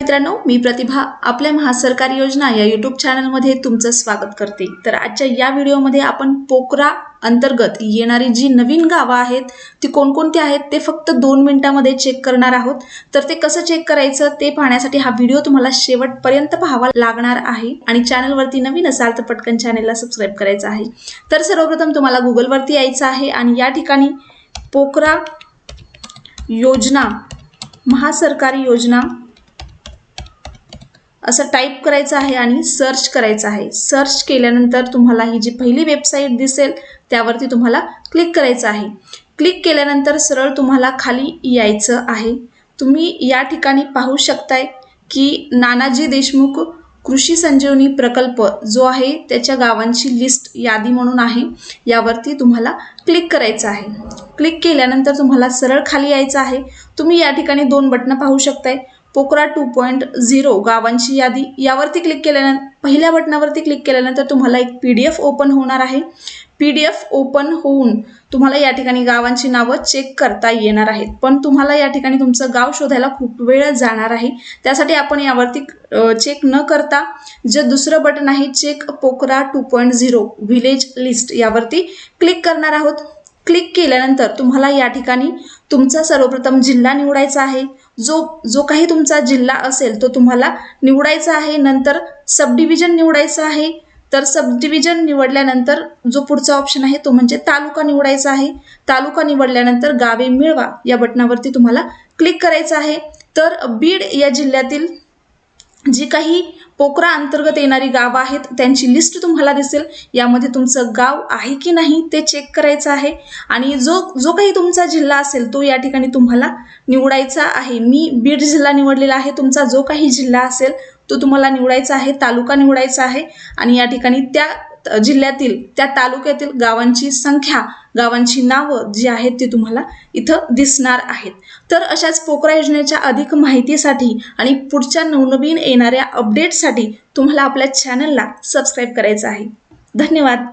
मित्रांनो मी प्रतिभा आपल्या महासरकारी योजना या युट्यूब चॅनलमध्ये तुमचं स्वागत करते. तर आजच्या या व्हिडिओमध्ये आपण पोकरा अंतर्गत येणारी जी नवीन गावं आहेत ती कोणकोणती आहेत ते फक्त दोन मिनिटांमध्ये चेक करणार आहोत. तर ते कसं चेक करायचं ते पाहण्यासाठी हा व्हिडिओ तुम्हाला शेवटपर्यंत पाहावा लागणार आहे आणि चॅनलवरती नवीन असाल तर पटकन चॅनलला सबस्क्राईब करायचं आहे. तर सर्वप्रथम तुम्हाला गुगलवरती यायचं आहे आणि या ठिकाणी पोकरा योजना महासरकारी योजना असं टाईप करायचं आहे आणि सर्च करायचं आहे. सर्च केल्यानंतर तुम्हाला ही जी पहिली वेबसाईट दिसेल त्यावरती तुम्हाला क्लिक करायचं आहे. क्लिक केल्यानंतर सरळ तुम्हाला खाली यायचं आहे. तुम्ही या ठिकाणी पाहू शकताय की नानाजी देशमुख कृषी संजीवनी प्रकल्प जो आहे त्याच्या गावांची लिस्ट यादी म्हणून आहे. यावरती तुम्हाला क्लिक करायचं आहे. क्लिक केल्यानंतर तुम्हाला सरळ खाली यायचं आहे. तुम्ही या ठिकाणी दोन बटणं पाहू शकताय. पोकरा टू पॉईंट झिरो गावांची यादी यावरती क्लिक केल्यानंतर पहिल्या बटनावरती क्लिक केल्यानंतर तुम्हाला एक पी डी एफ ओपन होणार आहे. पी डी एफ ओपन होऊन तुम्हाला या ठिकाणी गावांची नावं चेक करता येणार आहेत. पण तुम्हाला या ठिकाणी तुमचं गाव शोधायला खूप वेळ जाणार आहे. त्यासाठी आपण यावरती चेक न करता जे दुसरं बटन आहे check POCRA two point zero village list यावरती क्लिक करणार आहोत. क्लिक केल्यानंतर तुम्हाला या ठिकाणी तुमचा सर्वप्रथम जिल्हा निवडायचा आहे. जो जो काही तुमचा जिल्हा असेल तो तुम्हाला निवडायचा आहे नंतर सब डिव्हिजन निवडायचं आहे तर सब डिव्हिजन निवडल्यानंतर जो पुढचा ऑप्शन आहे तो म्हणजे तालुका निवडायचा आहे. तालुका निवडल्यानंतर गावे मिळवा या बटनावरती तुम्हाला क्लिक करायचं आहे. तर बीड या जिल्ह्यातील जी काही पोकरा अंतर्गत येणारी गावं आहेत त्यांची लिस्ट तुम्हाला दिसेल. यामध्ये तुमचं गाव आहे की नाही ते चेक करायचं आहे. आणि जो जो काही तुमचा जिल्हा असेल तो या ठिकाणी तुम्हाला निवडायचा आहे. मी बीड जिल्हा निवडलेला आहे. तुमचा जो काही जिल्हा असेल तो तुम्हाला निवडायचा आहे तालुका निवडायचा आहे. आणि या ठिकाणी त्या जिल्ह्यातील त्या तालुक्यातील गावांची संख्या गावांची नावं जी आहेत ती तुम्हाला इथं दिसणार आहेत. तर अशाच पोकरा योजनेच्या अधिक माहितीसाठी आणि पुढच्या नवनवीन येणाऱ्या अपडेटसाठी तुम्हाला आपल्या चॅनलला सबस्क्राईब करायचं आहे. धन्यवाद.